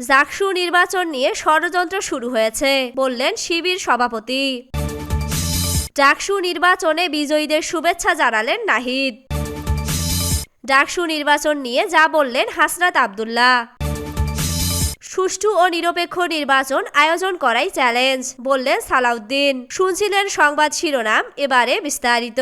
জাকসু নির্বাচন নিয়ে ষড়যন্ত্র শুরু হয়েছে, বললেন শিবির সভাপতি। ডাকসু নির্বাচনে বিজয়ীদের শুভেচ্ছা জানালেন নাহিদ। ডাকসু নির্বাচন নিয়ে যা বললেন হাসনাত আবদুল্লাহ। সুষ্ঠু ও নিরপেক্ষ নির্বাচন আয়োজন করাই চ্যালেঞ্জ, বললেন সালাউদ্দিন। শুনছিলেন সংবাদ শিরোনাম, এবারে বিস্তারিত।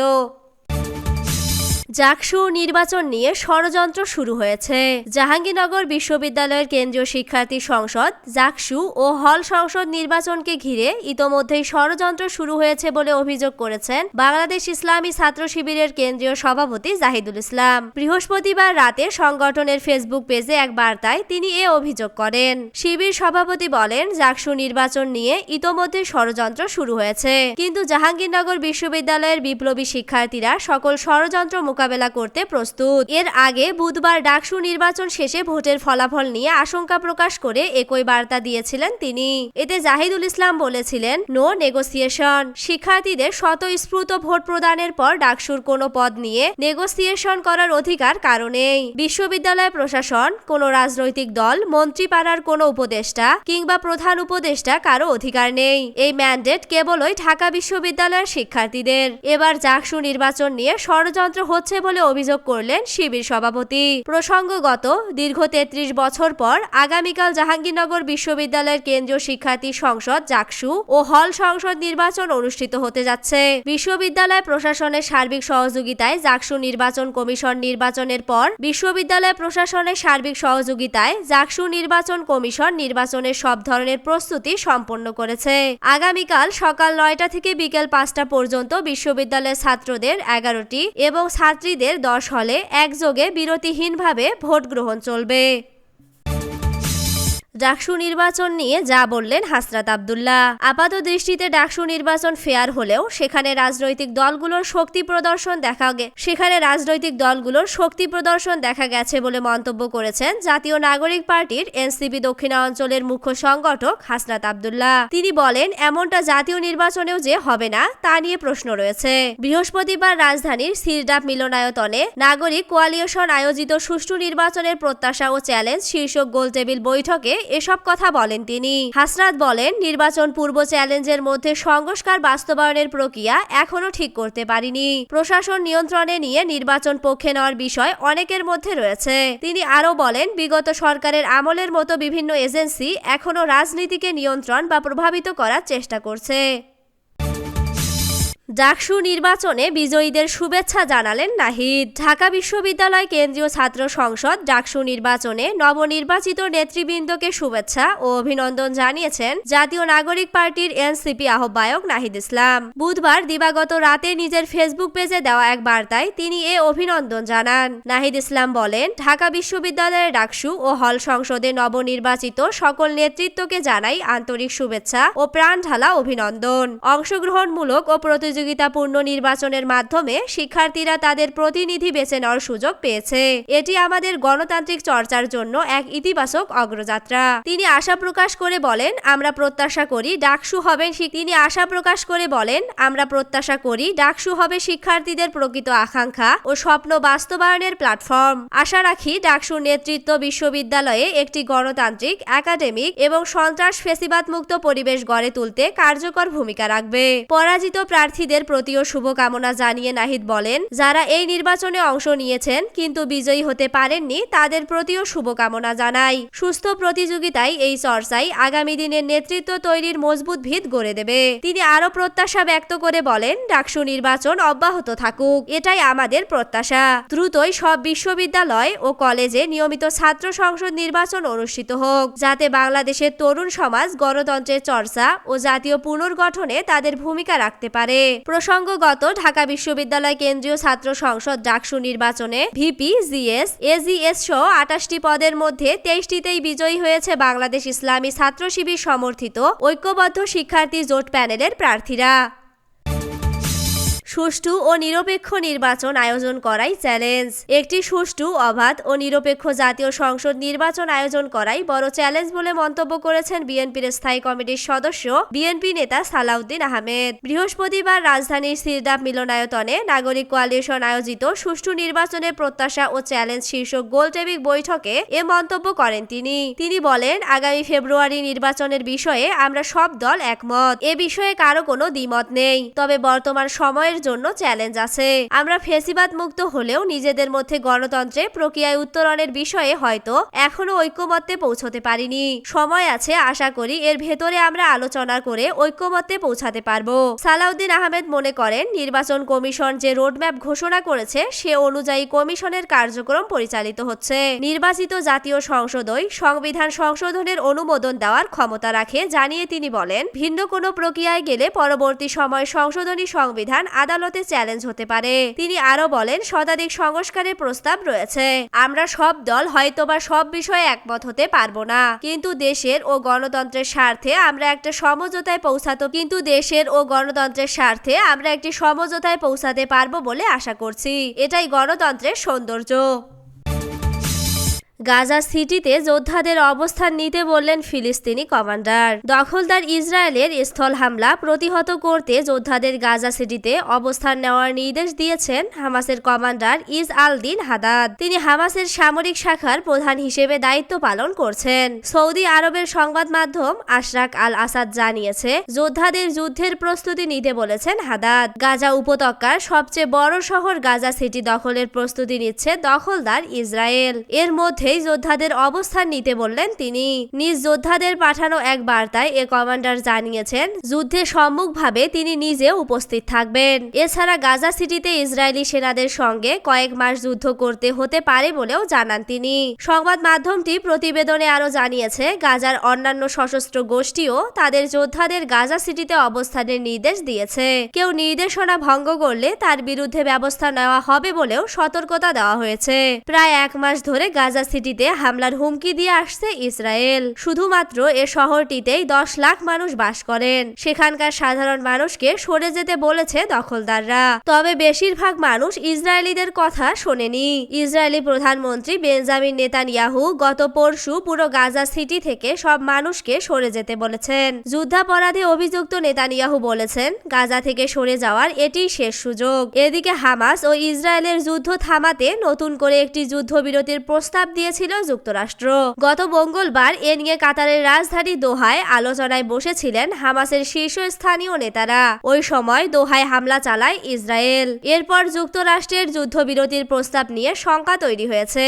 জাকসু নির্বাচন নিয়ে ষড়যন্ত্র শুরু হয়েছে। জাহাঙ্গীরনগর বিশ্ববিদ্যালয়ের কেন্দ্রীয় শিক্ষার্থী সংসদ জাকসু ও হল সংসদ নির্বাচনকে ঘিরে ইতোমধ্যেই ষড়যন্ত্র শুরু হয়েছে বলে অভিযোগ করেছেন বাংলাদেশ ইসলামী ছাত্র শিবিরের কেন্দ্রীয় সভাপতি জাহিদুল ইসলাম। বৃহস্পতিবার রাতে সংগঠনের ফেসবুক পেজে এক বার্তায় তিনি এ অভিযোগ করেন। শিবির সভাপতি বলেন, জাকসু নির্বাচন নিয়ে ইতোমধ্যে ষড়যন্ত্র শুরু হয়েছে। কিন্তু জাহাঙ্গীরনগর বিশ্ববিদ্যালয়ের বিপ্লবী শিক্ষার্থীরা সকল ষড়যন্ত্র মোকাবেলা করতে প্রস্তুত। এর আগে বুধবার ডাকসু নির্বাচন শেষে ভোটের ফলাফল নিয়ে আশঙ্কা প্রকাশ করে একই বার্তা দিয়েছিলেন তিনি। এতে জাহিদুল ইসলাম বলেছিলেন, নো নেগোসিয়েশন। শিক্ষার্থীদের স্বতঃস্ফূর্ত ভোট প্রদানের পর ডাকসুর কোনো পদ নিয়ে নেগোসিয়েশন করার অধিকার কারণেই বিশ্ববিদ্যালয় প্রশাসন, কোনো রাজনৈতিক দল মন্ত্রী পাড়ার কোনো উপদেষ্টা কিংবা প্রধান উপদেষ্টা কারও অধিকার নেই। এই ম্যান্ডেট কেবলই ঢাকা বিশ্ববিদ্যালয়ের শিক্ষার্থীদের। এবার জাকসু নির্বাচন নিয়ে ষড়যন্ত্র হচ্ছে বলে অভিযোগ করলেন শিবির সভাপতি। প্রসঙ্গগত, দীর্ঘ তেত্রিশ বছর পর আগামীকাল জাহাঙ্গীরনগর বিশ্ববিদ্যালয়ের কেন্দ্রীয় শিক্ষার্থী সংসদ, জাকসু ও হল সংসদ নির্বাচন অনুষ্ঠিত হতে যাচ্ছে। বিশ্ববিদ্যালয় প্রশাসনের সার্বিক সহযোগিতায় জাকসু নির্বাচন কমিশন নির্বাচনের পর বিশ্ববিদ্যালয় প্রশাসনের সার্বিক সহযোগিতায় জাকসু নির্বাচন কমিশন নির্বাচনের সব ধরনের প্রস্তুতি সম্পন্ন করেছে। আগামীকাল সকাল নয়টা থেকে বিকেল পাঁচটা পর্যন্ত বিশ্ববিদ্যালয়ের ছাত্রদের এগারোটি এবং ছাত্রীদের দশ হলে একযোগে বিরতিহীনভাবে ভোট গ্রহণ চলবে। ডাকসু নির্বাচন নিয়ে যা বললেন হাসরাত আবদুল্লাহ। আপাত দৃষ্টিতে ডাকসু নির্বাচন ফেয়ার হলেও সেখানে রাজনৈতিক দলগুলোর শক্তি প্রদর্শন দেখা সেখানে রাজনৈতিক দলগুলোর শক্তি প্রদর্শন দেখা গেছে বলে মন্তব্য করেছেন জাতীয় নাগরিক পার্টির এনসিপি দক্ষিণাঞ্চলের মুখ্য সংগঠক হাসনাত আবদুল্লাহ। তিনি বলেন, এমনটা জাতীয় নির্বাচনেও যে হবে না, তা নিয়ে প্রশ্ন রয়েছে। বৃহস্পতিবার রাজধানীর সিরডাপ মিলনায়তনে নাগরিক কোয়ালিশন আয়োজিত সুষ্ঠু নির্বাচনের প্রত্যাশা ও চ্যালেঞ্জ শীর্ষক গোলটেবিল বৈঠকে এসব কথা বলেন তিনি। হাসনাত বলেন, নির্বাচন পূর্ব চ্যালেঞ্জের মধ্যে সংস্কার বাস্তবায়নের প্রক্রিয়া এখনও ঠিক করতে পারিনি। প্রশাসন নিয়ন্ত্রণে নিয়ে নির্বাচন পক্ষে নেওয়ার বিষয় অনেকের মধ্যে রয়েছে। তিনি আরও বলেন, বিগত সরকারের আমলের মতো বিভিন্ন এজেন্সি এখনও রাজনীতিকে নিয়ন্ত্রণ বা প্রভাবিত করার চেষ্টা করছে। ডাকসু নির্বাচনে বিজয়ীদের শুভেচ্ছা জানালেন নাহিদ। ঢাকা বিশ্ববিদ্যালয় কেন্দ্রীয় ছাত্র সংসদ ডাকসু নির্বাচনে নবনির্বাচিত নেতৃবৃন্দকে শুভেচ্ছা ও অভিনন্দন জানিয়েছেন জাতীয় নাগরিক পার্টির এনসিপি আহ্বায়ক নাহিদ ইসলাম। বুধবার দিবাগত রাতে নিজের ফেসবুক পেজে দেওয়া এক বার্তায় তিনি এ অভিনন্দন জানান। নাহিদ ইসলাম বলেন, ঢাকা বিশ্ববিদ্যালয়ের ডাকসু ও হল সংসদে নবনির্বাচিত সকল নেতৃত্বকে জানাই আন্তরিক শুভেচ্ছা ও প্রাণ ঢালা অভিনন্দন। অংশগ্রহণমূলক ও প্রতিযোগিতা প্রতিযোগিতাপূর্ণ নির্বাচনের মাধ্যমে শিক্ষার্থীরা তাদের প্রতিনিধি বেছে নেওয়ার সুযোগ পেয়েছে। এটি আমাদের গণতান্ত্রিক চর্চার জন্য এক ইতিবাচক অগ্রযাত্রা। তিনি আশা প্রকাশ করে বলেন, আমরা প্রত্যাশা করি ডাকসু হবেন তিনি আশা প্রকাশ করে বলেন, আমরা প্রত্যাশা করি ডাকসু হবে শিক্ষার্থীদের প্রকৃত আকাঙ্ক্ষা ও স্বপ্ন বাস্তবায়নের প্ল্যাটফর্ম। আশা রাখি ডাকসুর নেতৃত্ব বিশ্ববিদ্যালয়ে একটি গণতান্ত্রিক, একাডেমিক এবং সন্ত্রাস ফেসিবাদ মুক্ত পরিবেশ গড়ে তুলতে কার্যকর ভূমিকা রাখবে। পরাজিত প্রার্থী প্রার্থীদের প্রতিও শুভকামনা জানিয়ে নাহিদ বলেন, যারা এই নির্বাচনে অংশ নিয়েছেন, কিন্তু বিজয়ী হতে পারেননি, তাদের প্রতিও শুভকামনা জানাই। সুস্থ প্রতিযোগিতায় এই চর্চাই আগামী দিনের নেতৃত্ব তৈরির মজবুত ভিত গড়ে দেবে। তিনি আরও প্রত্যাশা ব্যক্ত করে বলেন, ডাকসু নির্বাচন অব্যাহত থাকুক, এটাই আমাদের প্রত্যাশা। দ্রুতই সব বিশ্ববিদ্যালয় ও কলেজে নিয়মিত ছাত্র সংসদ নির্বাচন অনুষ্ঠিত হোক, যাতে বাংলাদেশের তরুণ সমাজ, গণতন্ত্রের চর্চা ও জাতীয় পুনর্গঠনে তাদের ভূমিকা রাখতে পারে। প্রসঙ্গগত ঢাকা বিশ্ববিদ্যালয় কেন্দ্রীয় ছাত্র সংসদ ডাকসু নির্বাচনে ভিপি, জিএস, এজিএস সহ আটাশটি পদের মধ্যে তেইশটিতেই বিজয়ী হয়েছে বাংলাদেশ ইসলামী ছাত্র শিবির সমর্থিত ঐক্যবদ্ধ শিক্ষার্থী জোট প্যানেলের প্রার্থীরা। সুষ্ঠু ও নিরপেক্ষ নির্বাচন আয়োজন করাই চ্যালেঞ্জ। একটি সুষ্ঠু, অবাধ ও নিরপেক্ষ জাতীয় সংসদ নির্বাচন আয়োজন করাই বড় চ্যালেঞ্জ বলে মন্তব্য করেছেন বিএনপির স্থায়ী কমিটির সদস্য বিএনপি নেতা সালাউদ্দিন আহমেদ। বৃহস্পতিবার রাজধানীর সিরদাপ মিলনায়তনে নাগরিক কোয়ালিশন আয়োজিত সুষ্ঠু নির্বাচনের প্রত্যাশা ও চ্যালেঞ্জ শীর্ষক গোলটেবিক বৈঠকে এ মন্তব্য করেন তিনি। তিনি বলেন, আগামী ফেব্রুয়ারি নির্বাচনের বিষয়ে আমরা সব দল একমত। এ বিষয়ে কারও কোনো দ্বিমত নেই। তবে বর্তমান সময়ের জন্য চ্যালেঞ্জ আছে। আমরা ফেসিবাদ মুক্ত হলেও নিজেদের মধ্যে গণতন্ত্রে প্রক্রিয়ায় উত্তরণের বিষয়ে হয়তো এখনও ঐক্যমত্যে পৌঁছতে পারিনি। সময় আছে, আশা করি এর ভেতরে আমরা আলোচনা করে ঐক্যমত্যে পৌঁছাতে পারব। সালাউদ্দিন আহমেদ মনে করেন, নির্বাচন কমিশন যে রোডম্যাপ ঘোষণা করেছে, সে অনুযায়ী কমিশনের কার্যক্রম পরিচালিত হচ্ছে। নির্বাচিত জাতীয় সংসদই সংবিধান সংশোধনের অনুমোদন দেওয়ার ক্ষমতা রাখে, জানিয়ে তিনি বলেন, ভিন্ন কোনো প্রক্রিয়ায় গেলে পরবর্তী সময় সংশোধনী সংবিধান আদালতে চ্যালেঞ্জ হতে পারে। তিনি আরও বলেন, শতাধিক সংস্কারের প্রস্তাব রয়েছে। আমরা সব দল হয়তোবা সব বিষয়ে একমত হতে পারব না। কিন্তু দেশের ও গণতন্ত্রের স্বার্থে আমরা একটা সমঝোতায় পৌঁছাতো, কিন্তু দেশের ও গণতন্ত্রের স্বার্থে আমরা একটি সমঝোতায় পৌঁছাতে পারব বলে আশা করছি। এটাই গণতন্ত্রের সৌন্দর্য। গাজা সিটিতে যোদ্ধাদের অবস্থান নিতে বললেন ফিলিস্তিনি কমান্ডার। দখলদার ইসরায়েলের স্থল হামলা প্রতিহত করতে যোদ্ধাদের গাজা সিটিতে অবস্থান নেওয়ার নির্দেশ দিয়েছেন হামাসের কমান্ডার ইজ আল দিন হাদাদ। তিনি হামাসের সামরিক শাখার প্রধান হিসেবে দায়িত্ব পালন করছেন। সৌদি আরবের সংবাদ মাধ্যম আশরাক আল আসাদ জানিয়েছে, যোদ্ধাদের যুদ্ধের প্রস্তুতি নিতে বলেছেন হাদাদ। গাজা উপত্যকার সবচেয়ে বড় শহর গাজা সিটি দখলের প্রস্তুতি নিচ্ছে দখলদার ইসরায়েল। এর মধ্যেই যোদ্ধাদের অবস্থান নিতে বললেন তিনি। নিজ যোদ্ধাদের পাঠানো এক বার্তায় এ কমান্ডার জানিয়েছেন, যুদ্ধে সম্মুখভাবে তিনি নিজে উপস্থিত থাকবেন। এছাড়া গাজা সিটিতে ইসরায়েলি সেনাদের সঙ্গে কয়েক মাস যুদ্ধ করতে হতে পারে বলেও জানান তিনি। সংবাদ মাধ্যমটি প্রতিবেদনে আরও জানিয়েছে, গাজার অন্যান্য সশস্ত্র গোষ্ঠীও তাদের যোদ্ধাদের গাজা সিটিতে অবস্থানের নির্দেশ দিয়েছে। কেউ নির্দেশনা ভঙ্গ করলে তার বিরুদ্ধে ব্যবস্থা নেওয়া হবে বলেও সতর্কতা দেওয়া হয়েছে। প্রায় এক মাস ধরে গাজা সিটিতে হামলার হুমকি দিয়ে আসছে ইসরায়েল। শুধুমাত্র এ শহরটিতেই দশ লাখ মানুষ বাস করেন। সেখানকার সাধারণ মানুষকে সরে যেতে বলেছে দখলদাররা। তবে বেশিরভাগ মানুষ ইসরায়েলিদের কথা শোনেনি। ইসরায়েলি প্রধানমন্ত্রী বেঞ্জামিন নেতানিয়াহু গত পরশু পুরো গাজা সিটি থেকে সব মানুষকে সরে যেতে বলেছেন। যুদ্ধাপরাধে অভিযুক্ত নেতানিয়াহু বলেছেন, গাজা থেকে সরে যাওয়ার এটি শেষ সুযোগ। এদিকে হামাস ও ইসরায়েলের যুদ্ধ থামাতে নতুন করে একটি যুদ্ধবিরতির প্রস্তাব দিয়েছিল যুক্তরাষ্ট্র। গত মঙ্গলবার এ নিয়ে কাতারের রাজধানী দোহায় আলোচনায় বসেছিলেন হামাসের শীর্ষস্থানীয় নেতারা। ওই সময় দোহায় হামলা চালায় ইসরায়েল। এরপর যুক্তরাষ্ট্রের যুদ্ধবিরতির প্রস্তাব নিয়ে শঙ্কা তৈরি হয়েছে।